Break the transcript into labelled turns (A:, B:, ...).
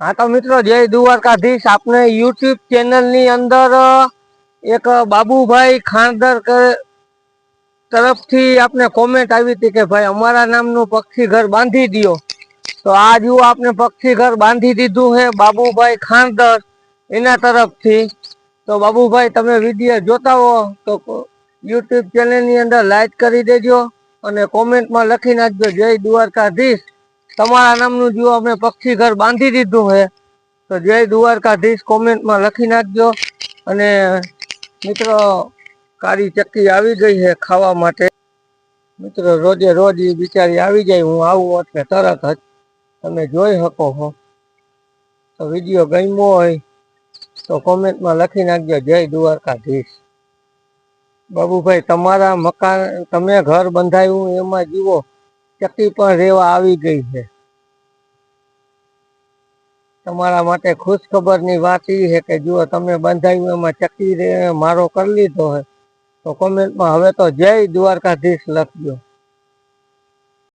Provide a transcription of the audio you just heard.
A: હા તો મિત્રો, જય દ્વારકાધીશ. આપણે યુટ્યુબ ચેનલની અંદર એક બાબુભાઈ ખાંડર તરફથી આપને કોમેન્ટ આવી હતી કે, ભાઈ, અમારા નામનું પક્ષી ઘર બાંધી દ્યો. તો આ જુઓ આપણે પક્ષી ઘર બાંધી દીધું છે બાબુભાઈ ખાંડર, એના તરફથી. તો બાબુભાઈ, તમે વીડિયો જોતા હો, તો યુટ્યુબ ચેનલની અંદર લાઈક કરી દેજો અને કોમેન્ટમાં લખી નાખજો, જય દ્વારકાધીશ. તમારા નામનું જો અમે પક્ષી ઘર બાંધી દીધું છે, તો જય દ્વારકાધીશ કોમેન્ટમાં લખી નાખજો. અને મિત્રો, કાળી ચક્કી આવી ગઈ છે ખાવા માટે. મિત્રો, રોજે રોજ એ બિચારી આવી જાય, હું આવું એટલે તરત જ તમે જોઈ શકો છો. તો વીડિયો ગમ્યો હોય, તો કોમેન્ટમાં લખી નાખજો, જય દ્વારકાધીશ. બાબુભાઈ, તમારા મકાન, તમે ઘર બંધાયું એમાં જુઓ. ચક્કી પણ રેવા આવી ગઈ છે. તમારા માટે ખુશ ખબરની વાત એ છે કે જુઓ તમે બંધાયું એમાં ચક્કી રે, મારો કરી લીધો છે. તો કોમેન્ટમાં હવે તો જય દ્વારકાધીશ લખજો.